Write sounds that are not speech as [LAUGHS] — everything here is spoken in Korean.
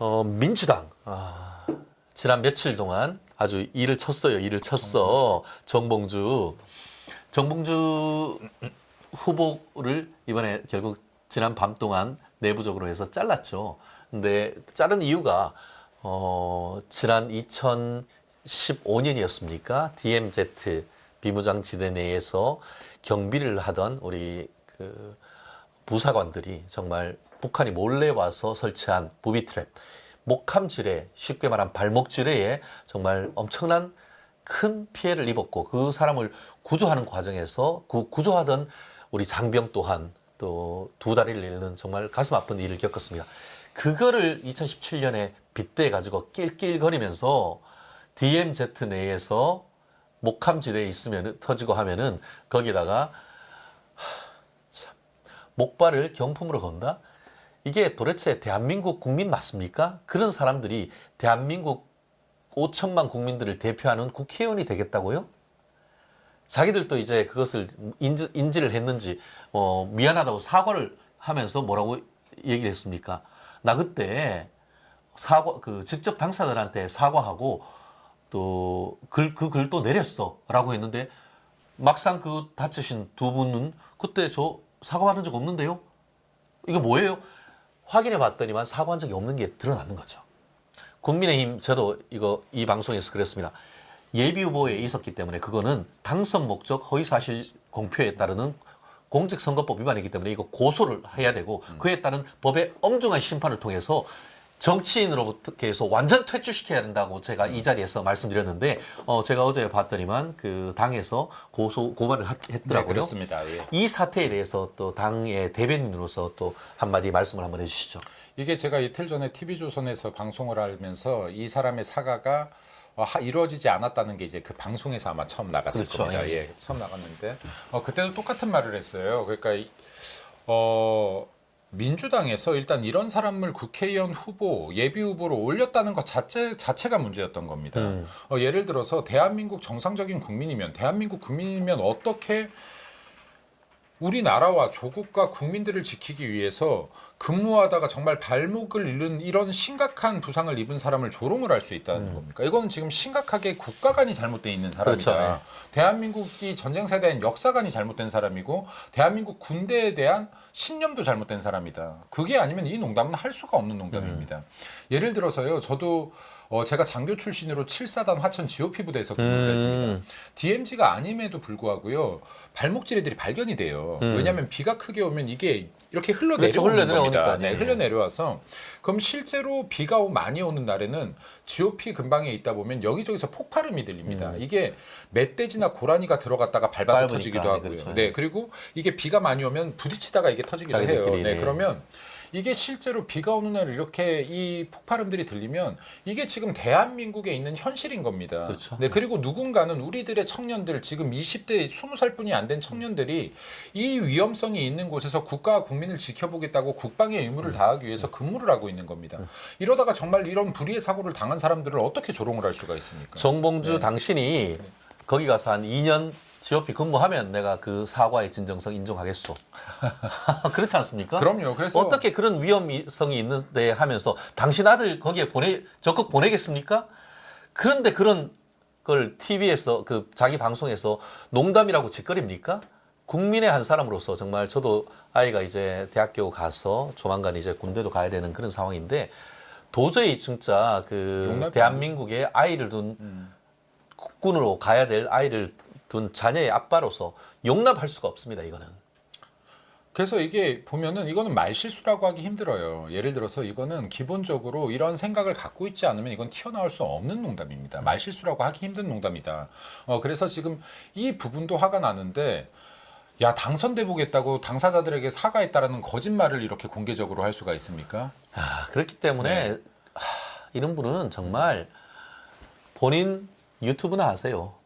어, 민주당 아, 지난 며칠 동안 아주 일을 쳤어요. 일을 쳤어. 정봉주 정봉주 후보를 이번에 결국 지난 밤 동안 내부적으로 해서 잘랐죠. 근데 자른 이유가 어, 지난 2015년이었습니까? DMZ 비무장지대 내에서 경비를 하던 우리 그 부사관들이 정말 북한이 몰래 와서 설치한 부비 트랩, 목함지뢰, 쉽게 말하면 발목지뢰에 정말 엄청난 큰 피해를 입었고 그 사람을 구조하는 과정에서 그 구조하던 우리 장병 또한 또 두 다리를 잃는 정말 가슴 아픈 일을 겪었습니다. 그거를 2017년에 빗대 가지고 낄낄거리면서 DMZ 내에서 목함지대에 있으면 터지고 하면은 거기다가 목발을 경품으로 건다? 이게 도대체 대한민국 국민 맞습니까? 그런 사람들이 대한민국 5천만 국민들을 대표하는 국회의원이 되겠다고요? 자기들도 이제 그것을 인지, 인지 를 했는지 어, 미안하다고 사과를 하면서 뭐라고 얘기를 했습니까? 나 그때 사과 그 직접 당사자들한테 사과하고 또 글 그 글도 내렸어라고 했는데 막상 그 다치신 두 분은 그때 저 사과받은 적 없는데요? 이거 뭐예요? 확인해 봤더니만 사과한 적이 없는 게 드러나는 거죠. 국민의힘 저도 이거 이 방송에서 그랬습니다. 예비 후보에 있었기 때문에 그거는 당선 목적 허위 사실 공표에 따르는 공직선거법 위반이기 때문에 이거 고소를 해야 되고 그에 따른 법의 엄중한 심판을 통해서 정치인으로부터 완전 퇴출시켜야 된다고 제가 이 자리에서 말씀드렸는데 어 제가 어제 봤더니만 그 당에서 고소 고발을 하- 네, 했더라고요. 그렇습니다. 예. 이 사태에 대해서 또 당의 대변인으로서 또 한마디 말씀을 한번 해주시죠. 이게 제가 이틀 전에 TV조선에서 방송을 하면서 이 사람의 사과가 어, 하- 이루어지지 않았다는 게 이제 그 방송에서 아마 처음 나갔을 그렇죠, 겁니다. 예. 예. 처음 나갔는데 어, 그때도 똑같은 말을 했어요. 그러니까 이- 어, 민주당에서 일단 이런 사람을 국회의원 후보 예비 후보로 올렸다는 것 자체 자체가 문제였던 겁니다. 음. 어, 예를 들어서 대한민국 정상적인 국민이면 대한민국 국민이면 어떻게 우리나라와 조국과 국민들을 지키기 위해서 근무하다가 정말 발목을 잃은 이런 심각한 부상을 입은 사람을 조롱을 할 수 있다는 겁니까? 이건 지금 심각하게 국가관이 잘못돼 있는 사람이다. 그렇죠, 예. 대한민국이 전쟁사에 대한 역사관이 잘못된 사람이고 대한민국 군대에 대한 신념도 잘못된 사람이다. 그게 아니면 이 농담은 할 수가 없는 농담입니다. 예를 들어서요, 저도 어, 제가 장교 출신으로 7사단 화천 GOP 부대에서 근무를 음. 했습니다. DMZ가 아님에도 불구하고요 발목지뢰들이 발견이 돼요. 음. 왜냐하면 비가 크게 오면 이게 이렇게 흘러 그렇죠, 내려오는 겁니다. 네, 네. 흘러 내려와서 그럼 실제로 비가 오- 많이 오는 날에는 GOP 근방에 있다 보면 여기저기서 폭발음이 들립니다. 이게 멧돼지나 고라니가 들어갔다가 밟아서 음. 터지기도 네, 하고요. 그렇죠. 네, 그리고 이게 비가 많이 오면 부딪히다가 이게 터지기도 해요. 네, 네. 그러면 이게 실제로 비가 오는 날 이렇게 이 폭발음들이 들리면 이게 지금 대한민국에 있는 현실인 겁니다. 그렇죠. 네, 그리고 누군가는 우리들의 청년들 지금 20대 20살뿐이 안 된 청년들이 이 위험성이 있는 곳에서 국가와 국민을 지켜보겠다고 국방의 의무를 다하기 위해서 근무를 하고 있는 겁니다. 이러다가 정말 이런 불의의 사고를 당한 사람들을 어떻게 조롱을 할 수가 있습니까? 정봉주 네. 당신이 거기 가서 한 2년 GOP 근무하면 내가 그 사과의 진정성 인정하겠소. [LAUGHS] 그렇지 않습니까? 그럼요. 그래서 어떻게 그런 위험성이 있는데 하면서 당신 아들 거기에 보내 적극 보내겠습니까? 그런데 그런 걸 TV에서 그 자기 방송에서 농담이라고 짓거립니까? 국민의 한 사람으로서 정말 저도 아이가 이제 대학교 가서 조만간 이제 군대도 가야 되는 그런 상황인데 도저히 진짜 그 용납이 대한민국에 아이를 둔 음. 국군으로 가야 될 아이를 둔 자녀의 아빠로서 용납할 수가 없습니다. 이거는. 그래서 이게 보면은 이거는 말실수라고 하기 힘들어요. 예를 들어서 이거는 기본적으로 이런 생각을 갖고 있지 않으면 이건 튀어나올 수 없는 농담입니다. 말실수라고 하기 힘든 농담이다. 어, 그래서 지금 이 부분도 화가 나는데 야, 당선돼 보겠다고 당사자들에게 사과했다라는 거짓말을 이렇게 공개적으로 할 수가 있습니까? 아, 그렇기 때문에 하, 이런 분은 정말 본인 유튜브나 하세요.